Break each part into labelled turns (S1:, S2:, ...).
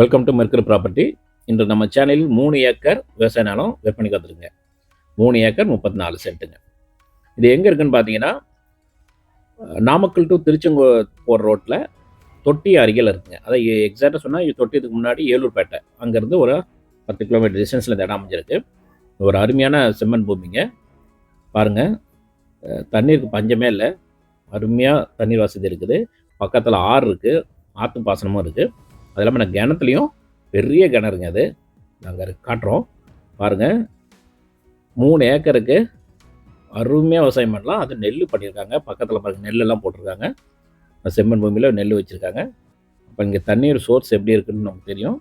S1: Welcome to மெர்க்கர் property இன்று நம்ம சேனலில் மூணு ஏக்கர் விவசாய நிலம் விற்பனைக்கு வந்துருங்க மூணு ஏக்கர் முப்பத்தி நாலு சென்ட்டுங்க. இது எங்கே இருக்குன்னு பார்த்தீங்கன்னா நாமக்கல் டு திருச்செங்கோ போகிற ரோட்டில் தொட்டி அருகில் இருக்குங்க. அதை எக்ஸாக்டாக சொன்னால் தொட்டியதுக்கு முன்னாடி ஏலூர்பேட்டை அங்கேருந்து ஒரு பத்து கிலோமீட்டர் டிஸ்டன்ஸில் இந்த இடம் அமைஞ்சிருக்கு. ஒரு அருமையான செம்மண் பூமிங்க. பாருங்கள் தண்ணீருக்கு பஞ்சமே இல்லை. அருமையாக தண்ணீர் வசதி இருக்குது. பக்கத்தில் ஆறு இருக்குது ஆற்று பாசனமும் இருக்குது அது இல்லாமல் நான் கிணத்துலையும் பெரிய கிணறுங்க அது. நாங்கள் காட்டுறோம். பாருங்கள் மூணு ஏக்கருக்கு அருமையாக விவசாயம் பண்ணலாம். அது நெல் பண்ணியிருக்காங்க. பக்கத்தில் பாருங்கள் நெல்லெல்லாம் போட்டிருக்காங்க. செம்மண் பூமியில் நெல் வச்சுருக்காங்க. அப்போ இங்கே தண்ணீர் சோர்ஸ் எப்படி இருக்குன்னு நமக்கு தெரியும்.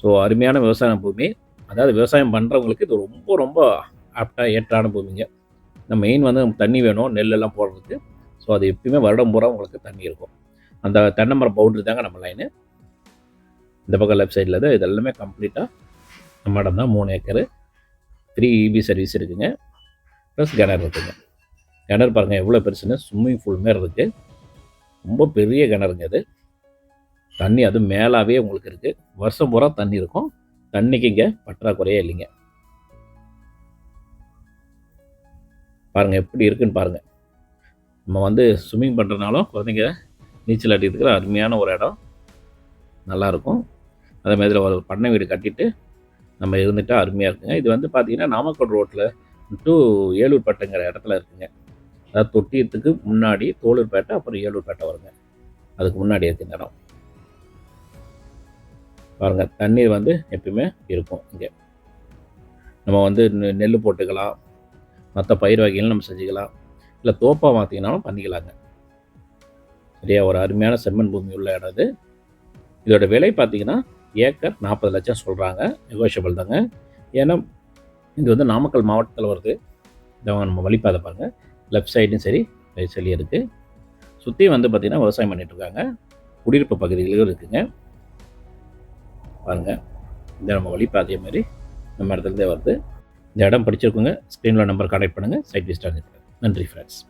S1: ஸோ அருமையான விவசாய பூமி. அதாவது விவசாயம் பண்ணுறவங்களுக்கு இது ரொம்ப ரொம்ப ஆப்டாக ஏற்றான பூமிங்க. இந்த மெயின் வந்து நமக்கு தண்ணி வேணும் நெல்லெல்லாம் போடுறதுக்கு. ஸோ அது எப்பயுமே வருடம் பூரா உங்களுக்கு தண்ணி இருக்கும். அந்த தென்னை மரம் பவுண்டரி தாங்க நம்ம லைனு இந்த பக்கம் லெஃப்ட் சைடில் தான் இது எல்லாமே கம்ப்ளீட்டாக நம்ம இடம் தான் மூணு ஏக்கரு. த்ரீ இபி சர்வீஸ் இருக்குங்க. ப்ளஸ் கிணறு இருக்குதுங்க கிணறு பாருங்கள் எவ்வளோ பெருசுன்னு ஸ்விம்மிங் பூல் மாரி இருக்குது ரொம்ப பெரிய கிணறுங்க அது. தண்ணி அது மேலாகவே உங்களுக்கு இருக்குது வருஷம் பூரா தண்ணி இருக்கும். தண்ணிக்கு இங்கே பற்றாக்குறையே இல்லைங்க. பாருங்கள் எப்படி இருக்குன்னு பாருங்கள் நம்ம வந்து ஸ்விம்மிங் பண்ணுறதுனாலும் குழந்தைங்க நீச்சல் அடிக்கிறதுக்கு அருமையான ஒரு இடம். நல்லாயிருக்கும் அதே மாதிரி ஒரு பண்ணை வீடு கட்டிட்டு நம்ம இருந்துட்டா அருமையாக இருக்குங்க. இது வந்து பார்த்திங்கன்னா நாமக்கல் ரோட்டில் டு ஏலூர்பேட்டைங்கிற இடத்துல இருக்குங்க. அதாவது தொட்டியத்துக்கு முன்னாடி தோலூர்பேட்டை அப்புறம் ஏலூர்பேட்டை வருங்க. அதுக்கு முன்னாடி இருக்குது இந்த இடம். பாருங்கள் தண்ணீர் வந்து எப்பயுமே இருக்கும் இங்கே. நம்ம வந்து நெல் போட்டுக்கலாம். மற்ற பயிர் வகைகளும் நம்ம செஞ்சுக்கலாம். இல்லை தோப்பாக மாற்றிக்கினாலும் பண்ணிக்கலாங்க. சரியா? ஒரு அருமையான செம்மண் பூமி உள்ள இடம் இது இதோட விலை பார்த்தீங்கன்னா ஏக்கர் நாற்பது லட்சம் சொல்கிறாங்க நெகோஷியபிள் தாங்க. ஏன்னா இது வந்து நாமக்கல் மாவட்டத்தில் வருது. இதை நம்ம வழிபாதை பாருங்கள் லெஃப்ட் சைடும் சரி ரைட் சைட்லையும் இருக்குது சுற்றி வந்து பார்த்திங்கன்னா விவசாயம் பண்ணிகிட்ருக்காங்க இருக்காங்க. குடியிருப்பு பகுதிகளிலும் இருக்குங்க. பாருங்கள் இந்த நம்ம வழிபாதைய மாதிரி நம்ம இடத்துலேருந்தே வருது. இந்த இடம் பிடிச்சிருக்குங்க. ஸ்க்ரீனில் நம்பர் கான்டாக்ட் பண்ணுங்கள் சைட் விசிட் நன்றி ஃப்ரெண்ட்ஸ்